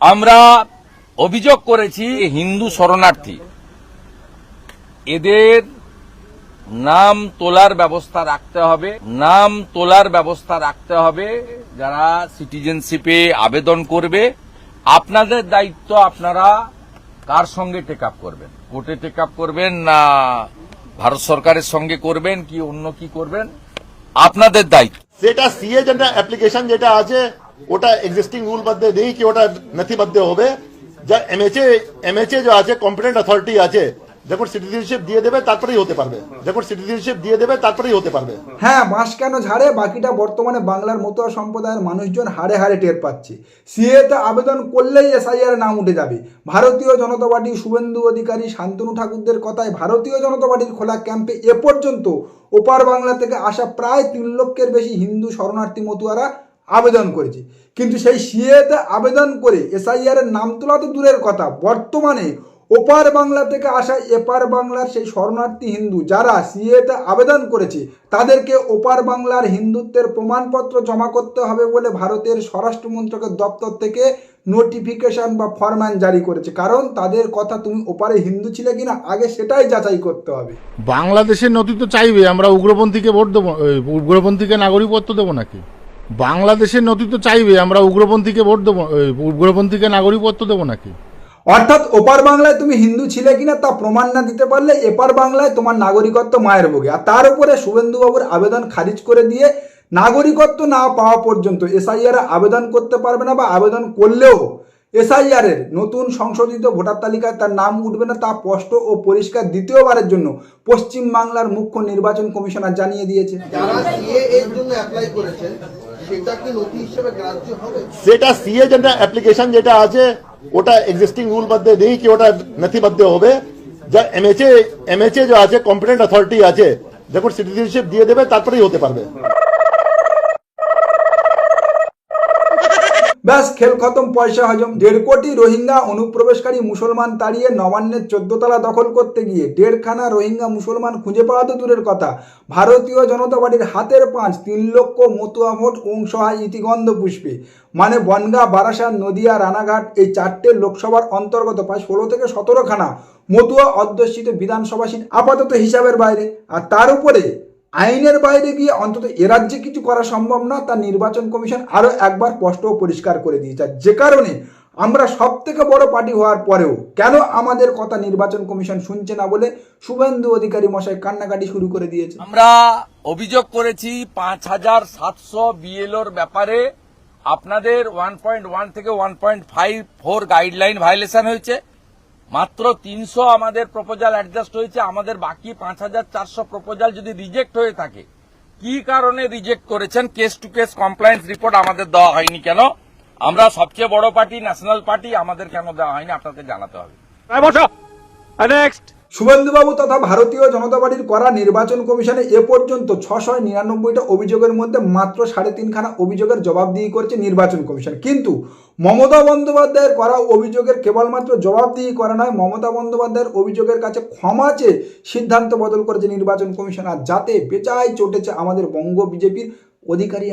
আমরা অভিযোগ করেছি হিন্দু শরণার্থী। এদের নাম তোলার ব্যবস্থা রাখতে হবে। নাম তোলার ব্যবস্থা রাখতে হবে। যারা সিটিজেনশিপে আবেদন করবে, আপনাদের দায়িত্ব আপনারা কার সঙ্গে টেক আপ করবেন? কোর্টে টেক আপ করবেন না ভারত সরকারের সঙ্গে করবেন কি অন্য কি করবেন? আপনাদের দায়িত্ব। সেটা সিএ অ্যাপ্লিকেশন যেটা আছে ওটা এক্সিস্টিং রুল মধ্যে নেই কি ওটা নথিবদ্ধ হবে। যা এমএচএ এমএচএ যে আছে কম্পিটেন্ট অথরিটি আছে, যখন সিটিজেনশিপ দিয়ে দেবে, তারপরেই হতে পারবে। যখন সিটিজেনশিপ দিয়ে দেবে, তারপরেই হতে পারবে। হ্যাঁ বাঁশ কেন ঝাড়ে? বাকিটা বর্তমানে বাংলার মতুয়া সম্প্রদায়ের মানুষজন হাড়ে হাড়ে টের পাচ্ছে। সিএতে আবেদন করলেই এসআইআর নাম উঠে যাবে। ভারতীয় জনতা পার্টি শুভেন্দু অধিকারী শান্তনু ঠাকুরদের কথায় ভারতীয় জনতা পার্টির খোলা ক্যাম্পে এ পর্যন্ত ওপার বাংলা থেকে আসা প্রায় তিন লক্ষের বেশি হিন্দু শরণার্থী মতুয়ারা আবেদন করেছে। কিন্তু সেই সিএতে আবেদন করে এসআইআর এর নাম তোলা তো দূরের কথা। বর্তমানে ওপার বাংলা থেকে আসা এপার বাংলার সেই শরণার্থী হিন্দু যারা সিএতে আবেদন করেছে, তাদেরকে ওপার বাংলার হিন্দুত্বের প্রমাণপত্র জমা করতে হবে বলে ভারতের স্বরাষ্ট্র মন্ত্রকের দপ্তর থেকে নোটিফিকেশন বা ফরম্যান জারি করেছে। কারণ তাদের কথা তুমি ওপারে হিন্দু ছিলে কিনা, আগে সেটাই যাচাই করতে হবে। বাংলাদেশের নথি তো চাইবে, আমরা উগ্রপন্থীকে ভোট দেবো উগ্রপন্থীকে নাগরিকত্ব দেবো নাকি? বাংলাদেশের নথি তো চাইবে আমরা উগ্রপন্থীকে ভোট দেবো উগ্রপন্থীকে নাগরিকত্ব দেবো নাকি? অর্থাৎ ওপার বাংলায় তুমি হিন্দু ছিলে কিনা তা প্রমাণ না দিতে পারলে এপার বাংলায় তোমার নাগরিকত্ব মায়ের ভোগে। আর তার উপরে শুভেন্দুবাবুর আবেদন খারিজ করে দিয়ে নাগরিকত্ব না পাওয়া পর্যন্ত এসআইআর আবেদন করতে পারবে না বা আবেদন করলেও এসআইআর এর নতুন সংশোধিত ভোটার তালিকায় তার নাম উঠবে না তা স্পষ্ট ও পরিষ্কার দ্বিতীয়বারের জন্য পশ্চিম বাংলার মুখ্য নির্বাচন কমিশনার জানিয়ে দিয়েছে। যারা সিএ এর জন্য অ্যাপ্লাই করেছেন সেটা সিএ যেটা অ্যাপ্লিকেশন যেটা আছে, ওটা এক্সিস্টিং রুল মধ্যে নেই কি ওটা নথিবদ্ধ হবে। যা এমএচএ এমএচএ যে আছে কম্পিটেন্ট অথরিটি আছে যখন সিটিজেনশিপ দিয়ে দেবে, তারপরেই হতে পারবে। ব্যাস, খেল খতম, পয়সা হজম। দেড় কোটি রোহিঙ্গা অনুপ্রবেশকারী মুসলমান তাড়িয়ে নবান্নের চোদ্দতলা দখল করতে গিয়ে দেড়খানা রোহিঙ্গা মুসলমান খুঁজে পাওয়া তো দূরের কথা। ভারতীয় জনতা পার্টির হাতের পাঁচ তিন লক্ষ মতুয়া ভোট অংশহায় ইতিগন্ধ পুষ্পে। মানে বনগা, বারাসাত, নদিয়া, রানাঘাট এই চারটে লোকসভার অন্তর্গত প্রায় ষোলো থেকে সতেরোখানা মতুয়া অধ্যুষিত বিধানসভা সিট আপাতত হিসাবের বাইরে। আর তার উপরে আইনের বাইরে গিয়ে অন্তত এ রাজ্যে কিছু করা সম্ভব না, তা নির্বাচন কমিশন আরও একবার স্পষ্ট পরিষ্কার করে দিয়েছে। যে কারণে আমরা সব থেকে বড় পার্টি হওয়ার পরেও কেন আমাদের কথা নির্বাচন কমিশন শুনছে না বলে শুভেন্দু অধিকারী মশাই কান্নাকাটি শুরু করে দিয়েছে আমরা অভিযোগ করেছি পাঁচ হাজার সাতশো বিএলওর ব্যাপারে আপনাদের ওয়ান পয়েন্ট ওয়ান থেকে one point five four guideline violation হয়েছে। মাত্র তিনশো আমাদের প্রপোজাল অ্যাডজাস্ট হয়েছে, আমাদের বাকি পাঁচ হাজার চারশো প্রপোজাল যদি রিজেক্ট হয়ে থাকে, কি কারণে রিজেক্ট করেছেন? Case to case compliance report আমাদের দেওয়া হয়নি কেন? আমরা সবচেয়ে বড় পার্টি ন্যাশনাল পার্টি আমাদের কেন দেওয়া হয়নি? আপনাকে জানাতে হবে। শুভেন্দুবাবু তথা ভারতীয় জনতা পার্টির করা নির্বাচন কমিশনে এ পর্যন্ত ছশো নিরানব্বইটা অভিযোগের মধ্যে মাত্র সাড়ে তিনখানা অভিযোগের জবাবদিহি করেছে নির্বাচন কমিশন। কিন্তু মমতা বন্দ্যোপাধ্যায়ের করা অভিযোগের কেবলমাত্র জবাব জবাবদিহি করা নয়, মমতা বন্দ্যোপাধ্যায়ের অভিযোগের কাছে ক্ষমা চেয়ে সিদ্ধান্ত বদল করেছে নির্বাচন কমিশন। আর যাতে বেচায় চটেছে আমাদের বঙ্গ বিজেপির অধিকারী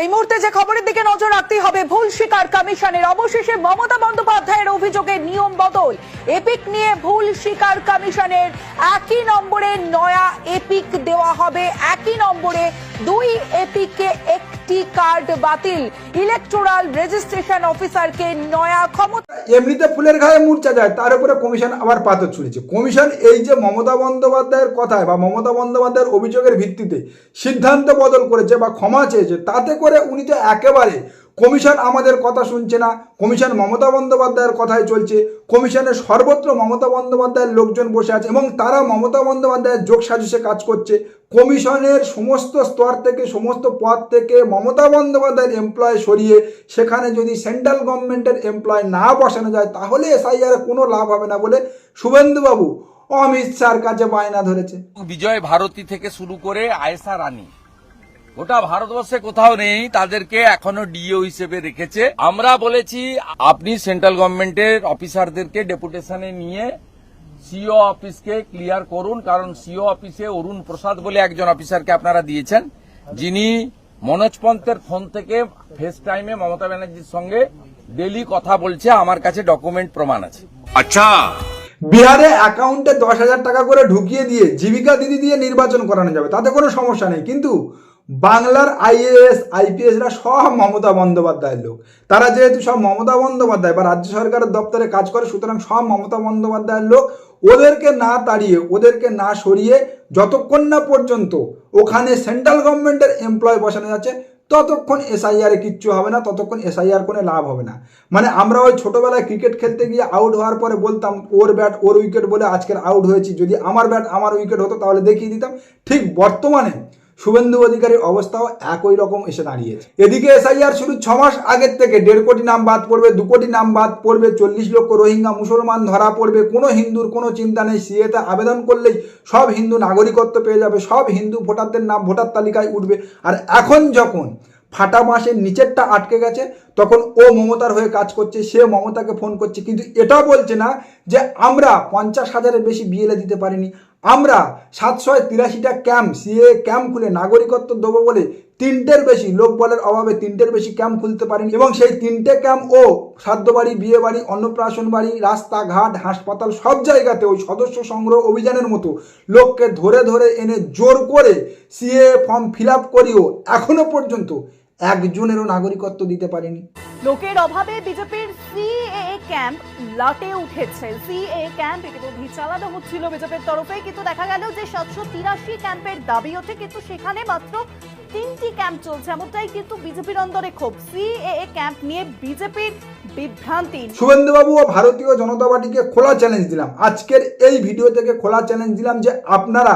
এই মুহূর্তে যে খবরের দিকে নজর রাখতে হবে, ভুল স্বীকার কমিশনের অবশেষে মমতা বন্দ্যোপাধ্যায়ের অভিযোগে নিয়ম বদল। এপিক নিয়ে ভুল স্বীকার কমিশনের একই নম্বরে নয়া এপিক দেওয়া হবে, একই নম্বরে দুই এপিকে একটি কার্ড বাতিল। ইলেকটোরাল রেজিস্ট্রেশন অফিসারকে নয়া ক্ষমতা এমনিতে ফুলের ঘায়ে মূর্ছা যায়, তার উপরে কমিশন আবার পাথর ছুঁড়েছে। কমিশন এই যে মমতা বন্দ্যোপাধ্যায়ের কথায় বা মমতা বন্দ্যোপাধ্যায়ের অভিযোগের ভিত্তিতে সিদ্ধান্ত বদল করেছে বা ক্ষমা চেয়েছে, তাতে করে উনি তো একেবারে কমিশন আমাদের কথা শুনছে না, কমিশন মমতা বন্দ্যোপাধ্যায়ের কথায় চলছে, কমিশনের সর্বত্র মমতা বন্দ্যোপাধ্যায়ের লোকজন বসে আছে এবং তারা মমতা বন্দ্যোপাধ্যায়ের যোগ সাজসে কাজ করছে। কমিশনের সমস্ত স্তর থেকে, সমস্ত পদ থেকে মমতা বন্দ্যোপাধ্যায়ের এমপ্লয় সরিয়ে সেখানে যদি সেন্ট্রাল গভর্নমেন্টের এমপ্লয় না বসানো যায়, তাহলে এসআইআর কোনো লাভ হবে না বলে শুভেন্দুবাবু অমিত শাহর কাছে বায়না ধরেছে। বিজয় ভারতী থেকে শুরু করে আয়েশা রানী। গোটা ভারতবর্ষে কোথাও নেই তাদেরকে এখনও ডিও হিসেবে রেখেছে। আমরা বলেছি আপনি সেন্ট্রাল গভর্নমেন্টের অফিসারদেরকে ডেপুটেশনে নিয়ে সিও অফিসকে ক্লিয়ার করুন কারণ সিও অফিসে অরুণ প্রসাদ বলে একজন অফিসারকে আপনারা দিয়েছেন। যিনি মনোজ পন্থের ফোন থেকে ফেস টাইমে মমতা ব্যানার্জির সঙ্গে ডেলি কথা বলছে আমার কাছে ডকুমেন্ট প্রমাণ আছে। আচ্ছা। বিহারে অ্যাকাউন্টে দশ হাজার টাকা করে ঢুকিয়ে দিয়ে জীবিকা দিদি দিয়ে নির্বাচন করানো যাবে তাতে কোনো সমস্যা নেই। কিন্তু বাংলার আইএএস আইপিএসরা সব মমতা বন্দ্যোপাধ্যায়ের লোক। তারা যেহেতু সব মমতা বন্দ্যোপাধ্যায় বা রাজ্য সরকারের দপ্তরে কাজ করে, সুতরাং সব মমতা বন্দ্যোপাধ্যায়ের লোক ওদেরকে না তাড়িয়ে, ওদেরকে না সরিয়ে যতক্ষণ না পর্যন্ত ওখানে সেন্ট্রাল গভর্নমেন্টের এমপ্লয় বসানো যাচ্ছে, ততক্ষণ এসআইআর কিচ্ছু হবে না, ততক্ষণ এসআইআর কোনো লাভ হবে না। মানে আমরা ওই ছোটবেলায় ক্রিকেট খেলতে গিয়ে আউট হওয়ার পরে বলতাম, ওর ব্যাট ওর উইকেট বলে আজকের আউট হয়েছি। যদি আমার ব্যাট আমার উইকেট হতো, তাহলে দেখিয়ে দিতাম। ঠিক বর্তমানে শুভেন্দু অধিকারীর অবস্থাও একই রকম এসে দাঁড়িয়েছে। এদিকে এসআইআর শুরু ছ মাস আগের থেকে দেড় কোটি নাম বাদ পড়বে, দু কোটি নাম বাদ পড়বে, চল্লিশ লক্ষ রোহিঙ্গা, মুসলমান ধরা পড়বে, কোনো হিন্দুর কোনো চিন্তা নেই, সিএতে আবেদন করলেই সব হিন্দু নাগরিকত্ব পেয়ে যাবে, সব হিন্দু ভোটারদের নাম ভোটার তালিকায় উঠবে। আর এখন যখন ফাটা মাসের নিচেরটা আটকে গেছে, তখন ও মমতার হয়ে কাজ করছে, সে মমতাকে ফোন করছে, কিন্তু এটা বলছে না যে আমরা পঞ্চাশ হাজারের বেশি বিএলএ দিতে পারিনি আমরা সাতশো তিরাশিটা ক্যাম্প সিএ ক্যাম্প খুলে নাগরিকত্ব দেবো বলে তিনটের বেশি লোক বলের অভাবে তিনটের বেশি ক্যাম্প খুলতে পারিনি এবং সেই তিনটে ক্যাম্প ও শ্রাদ্ধ বাড়ি বিয়ে বাড়ি অন্নপ্রাশন বাড়ি, রাস্তাঘাট, হাসপাতাল সব জায়গাতে ওই সদস্য সংগ্রহ অভিযানের মতো লোককে ধরে ধরে এনে জোর করে সিএ ফর্ম ফিল আপ করিও এখনও পর্যন্ত একজনেরও নাগরিকত্ব দিতে পারেনি। লোকের অভাবে বিজেপির সিএএ ক্যাম্প লাটে উঠেছে। সিএএ ক্যাম্প ইতিমধ্যে চালানো হচ্ছিল বিজেপির তরফে কিন্তু দেখা গেল যে সাতশো তিরাশি ক্যাম্পের দাবি ওঠে কিন্তু সেখানে মাত্র তিনটি ক্যাম্প চলছে এমনটাই কিন্তু বিজেপির অন্দরে ক্ষোভ। সিএএ ক্যাম্প নিয়ে বিজেপির বিভ্রান্তি। শুভেন্দুবাবু ও ভারতীয় জনতা পার্টিকে খোলা চ্যালেঞ্জ দিলাম। আজকের এই ভিডিও থেকে খোলা চ্যালেঞ্জ দিলাম যে আপনারা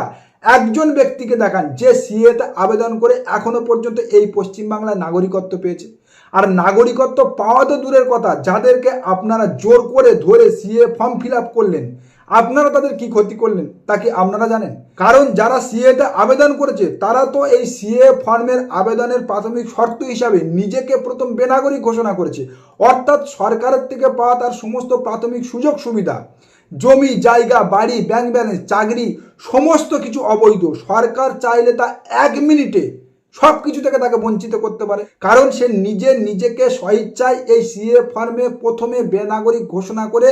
একজন ব্যক্তিকে দেখান যে সিএতে আবেদন করে এখনও পর্যন্ত এই পশ্চিমবাংলায় নাগরিকত্ব পেয়েছে। আর নাগরিকত্ব পাওয়া তো দূরের কথা, যাদেরকে আপনারা জোর করে ধরে সিএ ফর্ম ফিল আপ করলেন, আপনারা তাদের কি ক্ষতি করলেন, তা কি আপনারা জানেন? কারণ যারা সিএতে আবেদন করেছে, তারা তো এই সিএ ফর্মের আবেদনের প্রাথমিক শর্ত হিসাবে নিজেকে প্রথম বেনাগরিক ঘোষণা করেছে। অর্থাৎ সরকারের থেকে পাওয়া তার সমস্ত প্রাথমিক সুযোগ সুবিধা। জমি, জায়গা, বাড়ি ব্যাংক ব্যালেন্স চাকরি, সমস্ত কিছু অবৈধ। সরকার চাইলে তা এক মিনিটে সব কিছু থেকে তাকে বঞ্চিত করতে পারে। কারণ সে নিজে নিজেকে স্বইচ্ছায় এই সিএ ফর্মে প্রথমে বেনাগরিক ঘোষণা করে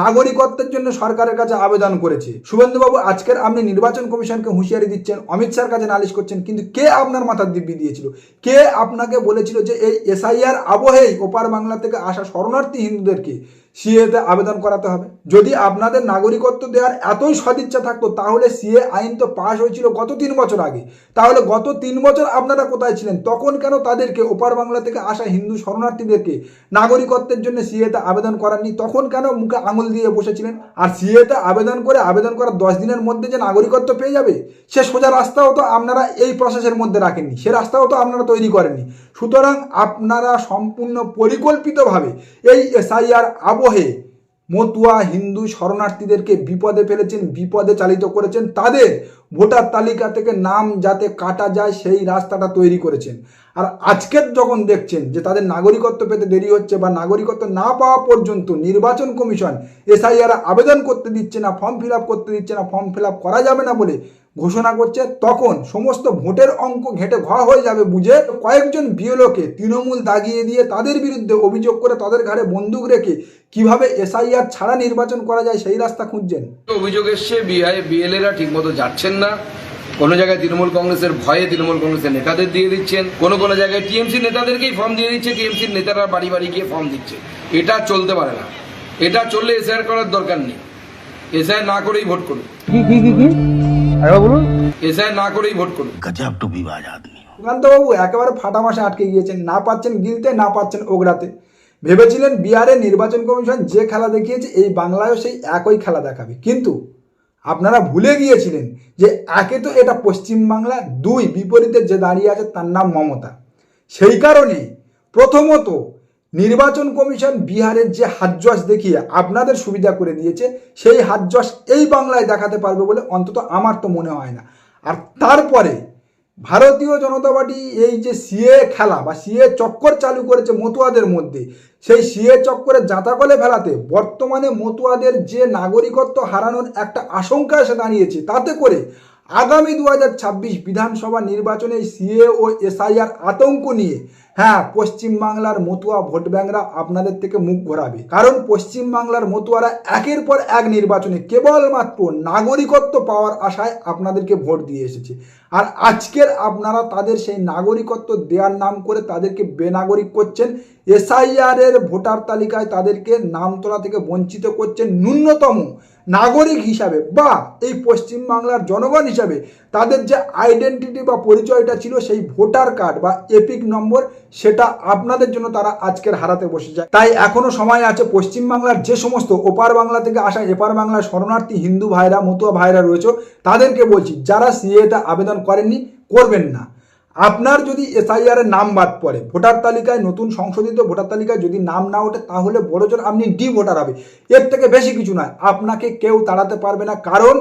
নাগরিকত্বের জন্য সরকারের কাছে আবেদন করেছে। শুভেন্দুবাবু, আজকের আপনি নির্বাচন কমিশনকে হুঁশিয়ারি দিচ্ছেন, অমিত শাহর কাছে নালিশ করছেন, কিন্তু কে আপনার মাথার দিব্যি দিয়েছিল? কে আপনাকে বলেছিল যে এই এসআইআর আবহেই ওপার বাংলা থেকে আসা শরণার্থী হিন্দুদেরকে সিএতে আবেদন করাতে হবে। যদি আপনাদের নাগরিকত্ব দেওয়ার এতই সদিচ্ছা থাকতো, তাহলে সিএ আইন তো পাশ হয়েছিল গত তিন বছর আগে। তাহলে গত তিন বছর আপনারা কোথায় ছিলেন? তখন কেন তাদেরকে ওপার বাংলা থেকে আসা হিন্দু শরণার্থীদেরকে নাগরিকত্বের জন্য সিএতে আবেদন করাননি? তখন কেন মুখে আঙুল দিয়ে বসেছিলেন? আর সিএতে আবেদন করে আবেদন করার দশ দিনের মধ্যে যে নাগরিকত্ব পেয়ে যাবে, সে সোজা রাস্তাও তো আপনারা এই প্রসেসের মধ্যে রাখেননি। সে রাস্তাও তো আপনারা তৈরি করেননি। সুতরাং আপনারা সম্পূর্ণ পরিকল্পিতভাবে এই এসআইআর আবহে মতুয়া হিন্দু শরণার্থীদেরকে বিপদে ফেলেছেন, বিপদে চালিত করেছেন। তাদের ভোটার তালিকা থেকে নাম যাতে কাটা যায়, সেই রাস্তাটা তৈরি করেছেন। আর আজকের যখন দেখছেন যে তাদের নাগরিকত্ব পেতে দেরি হচ্ছে বা নাগরিকত্ব না পাওয়া পর্যন্ত নির্বাচন কমিশন এসআইআর আবেদন করতে দিচ্ছে না, ফর্ম ফিল করতে দিচ্ছে না, ফর্ম ফিল করা যাবে না বলে ঘোষণা করছে তখন সমস্ত ভোটের অঙ্ক ঘেটে ঘ হয়ে যাবে বুঝে কয়েকজন বিএলওকে তৃণমূল দাগিয়ে দিয়ে তাদের বিরুদ্ধে অভিযোগ করে তাদের ঘাড়ে বন্দুক রেখে কীভাবে এসআইআর ছাড়া নির্বাচন করা যায় সেই রাস্তা খুঁজছেন। অভিযোগ এসছে বিআই বিএলএরা ঠিকমতো যাচ্ছেন না। কোনো জায়গায় তৃণমূল কংগ্রেসের ভয়ে তৃণমূল কংগ্রেসের নেতাদের দিয়ে দিচ্ছেন। কোনো কোনো জায়গায় টিএমসি নেতাদেরকেই ফর্ম দিয়ে দিচ্ছে। টিএমসির নেতারা বাড়ি বাড়ি গিয়ে ফর্ম দিচ্ছে। এটা চলতে পারে না। এটা চললে এসআইআর করার দরকার নেই। এসআইআর না করেই ভোট করুন। এসআইআর না করেই ভোট করুন। সুকান্তবাবু একেবারে ফাটা মাসে আটকে গিয়েছেন। না পাচ্ছেন গিলতে না পাচ্ছেন ওগড়াতে। ভেবেছিলেন বিহারে নির্বাচন কমিশন যে খেলা দেখিয়েছে এই বাংলায়ও সেই একই খেলা দেখাবে। কিন্তু আপনারা ভুলে গিয়েছিলেন যে একে তো এটা পশ্চিমবাংলা দুই বিপরীতে যে দাঁড়িয়ে আছে তার নাম মমতা। সেই কারণে প্রথমত নির্বাচন কমিশন বিহারের যে হাতজস দেখিয়ে আপনাদের সুবিধা করে দিয়েছে, সেই হাতজস এই বাংলায় দেখাতে পারবে বলে অন্তত আমার তো মনে হয় না। আর তারপরে ভারতীয় জনতা পার্টি এই যে সিএ খেলা বা সিএ চক্কর চালু করেছে মতুয়াদের মধ্যে, সেই সিএ চক্করে জাঁতাকলে ফেলাতে বর্তমানে মতুয়াদের যে নাগরিকত্ব হারানোর একটা আশঙ্কা এসে দাঁড়িয়েছে, তাতে করে আগামী দু হাজার ছাব্বিশ বিধানসভা নির্বাচনে সিএ ও এসআইআর আতঙ্ক নিয়ে হ্যাঁ পশ্চিমবাংলার মতুয়া ভোট ব্যাংকরা আপনাদের থেকে মুখ ঘোরাবে। কারণ পশ্চিমবাংলার মতুয়ারা একের পর এক নির্বাচনে কেবলমাত্র নাগরিকত্ব পাওয়ার আশায় আপনাদেরকে ভোট দিয়ে এসেছে। আর আজকের আপনারা তাদের সেই নাগরিকত্ব দেওয়ার নাম করে তাদেরকে বেনাগরিক করছেন এসআইআর এর ভোটার তালিকায় তাদেরকে নাম তোলা থেকে বঞ্চিত করছেন ন্যূনতম নাগরিক হিসাবে বা এই পশ্চিমবাংলার জনগণ হিসাবে তাদের যে আইডেন্টিটি বা পরিচয়টা ছিল সেই ভোটার কার্ড বা এপিক নম্বর, সেটা আপনাদের জন্য তারা আজকের হারাতে বসে যায় তাই এখনও সময় আছে পশ্চিমবাংলার যে সমস্ত ওপার বাংলা থেকে আসা এপার বাংলার শরণার্থী হিন্দু ভাইরা, মতুয়া ভাইরা রয়েছে, তাদেরকে বলছি, যারা সিএটা আবেদন করেননি, করবেন না। আপনার যদি এসআইআর এর নাম বাদ পড়ে, ভোটার তালিকায় নতুন সংশোধিত ভোটার তালিকায় যদি নাম না ওঠে, তাহলে বড় জোর আপনি ডি ভোটার হবে। এর থেকে বেশি কিছু নয়। আপনাকে কেউ তাড়াতে পারবে না। কারণ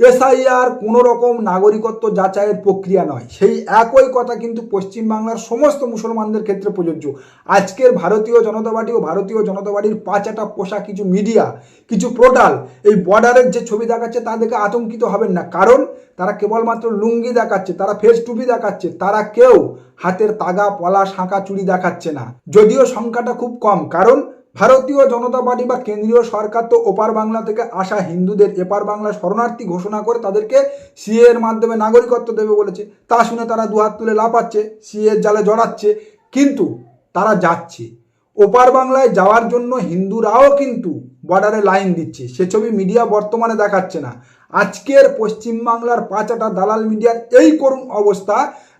এসআইআর কোনো রকম নাগরিকত্ব যাচাইয়ের প্রক্রিয়া নয়। সেই একই কথা কিন্তু পশ্চিমবাংলার সমস্ত মুসলমানদের ক্ষেত্রে প্রযোজ্য। আজকের ভারতীয় জনতা পার্টি ও ভারতীয় জনতা পার্টির পাঁচাটা পোষা কিছু মিডিয়া, কিছু পোর্টাল এই বর্ডারের যে ছবি দেখাচ্ছে তা দেখে আতঙ্কিত হবেন না। কারণ তারা কেবলমাত্র লুঙ্গি দেখাচ্ছে, তারা ফেস টুপি দেখাচ্ছে, তারা কেউ হাতের তাগা, পলা শাঁকা চুড়ি দেখাচ্ছে না। যদিও সংখ্যাটা খুব কম, কারণ ভারতীয় জনতা পার্টি বা কেন্দ্রীয় সরকার তো ওপার বাংলা থেকে আসা হিন্দুদের এপার বাংলা শরণার্থী ঘোষণা করে তাদেরকে সিএ এর মাধ্যমে নাগরিকত্ব দেবে বলেছে। তা শুনে তারা দুহাত তুলে লাপাচ্ছে সিএ এর জালে জড়াচ্ছে, কিন্তু তারা যাচ্ছে। ওপার বাংলায় যাওয়ার জন্য হিন্দুরাও কিন্তু বর্ডারে লাইন দিচ্ছে। সে ছবি মিডিয়া বর্তমানে দেখাচ্ছে না। আজকের পশ্চিমবাংলার পাঁচাটা দালাল মিডিয়ার এই করুণ অবস্থা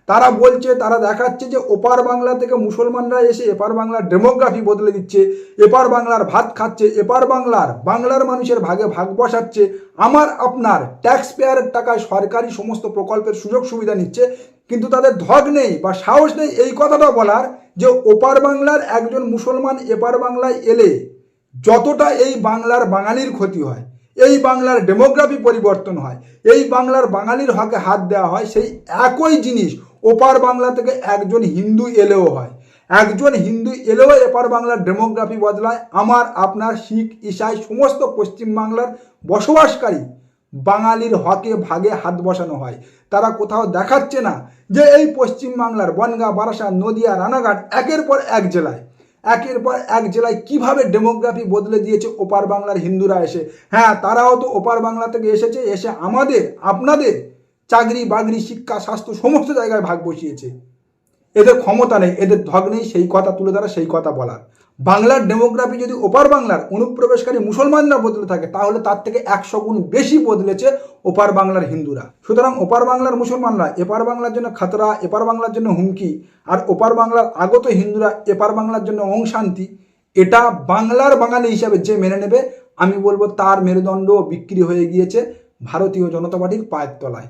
তারা বলছে, তারা দেখাচ্ছে যে ওপার বাংলা থেকে মুসলমানরা এসে এপার বাংলার ডেমোগ্রাফি বদলে দিচ্ছে, এপার বাংলার ভাত খাচ্ছে, এপার বাংলার বাংলার মানুষের ভাগে ভাগ বসাচ্ছে। আমার, আপনার ট্যাক্স পেয়ারের টাকায় সরকারি সমস্ত প্রকল্পের সুযোগ সুবিধা নিচ্ছে, কিন্তু তাদের ধগ নেই বা সাহস নেই এই কথাটা বলার যে ওপার বাংলার একজন মুসলমান এপার বাংলায় এলে যতটা এই বাংলার বাঙালির ক্ষতি হয়, এই বাংলার ডেমোগ্রাফি পরিবর্তন হয়, এই বাংলার বাঙালির হকে হাত দেওয়া হয়, সেই একই জিনিস ওপার বাংলা থেকে একজন হিন্দু এলেও হয়। একজন হিন্দু এলেও এপার বাংলার ডেমোগ্রাফি বদলায়। আমার, আপনার, শিখ, ইসাই সমস্ত পশ্চিমবাংলার বসবাসকারী বাঙালির হকে ভাগে হাত বসানো হয়। তারা কোথাও দেখাচ্ছে না যে এই পশ্চিমবাংলার বনগাঁ বারাসাত নদিয়া, রানাঘাট একের পর এক জেলায়। একের পর এক জেলায় কীভাবে ডেমোগ্রাফি বদলে দিয়েছে ওপার বাংলার হিন্দুরা এসে? হ্যাঁ তারাও তো ওপার বাংলা থেকে এসেছে। এসে আমাদের, আপনাদের চাকরি, বাকরি, শিক্ষা, স্বাস্থ্য, সমস্ত জায়গায় ভাগ বসিয়েছে। এদের ক্ষমতা নেই, এদের ধগ নেই, সেই কথা তুলে ধরা, সেই কথা বলার। বাংলার ডেমোগ্রাফি যদি ওপার বাংলার অনুপ্রবেশকারী মুসলমানরা বদলে থাকে, তাহলে তার থেকে একশো গুণ বেশি বদলেছে ওপার বাংলার হিন্দুরা। সুতরাং ওপার বাংলার মুসলমানরা, এপার বাংলার জন্য খাতরা, এপার বাংলার জন্য হুমকি, আর ওপার বাংলার আগত হিন্দুরা, এপার বাংলার জন্য ওং শান্তি এটা বাংলার বাঙালি হিসাবে যে মেনে নেবে, আমি বলব তার মেরুদণ্ড বিক্রি হয়ে গিয়েছে ভারতীয় জনতা পার্টির পায়ের তলায়।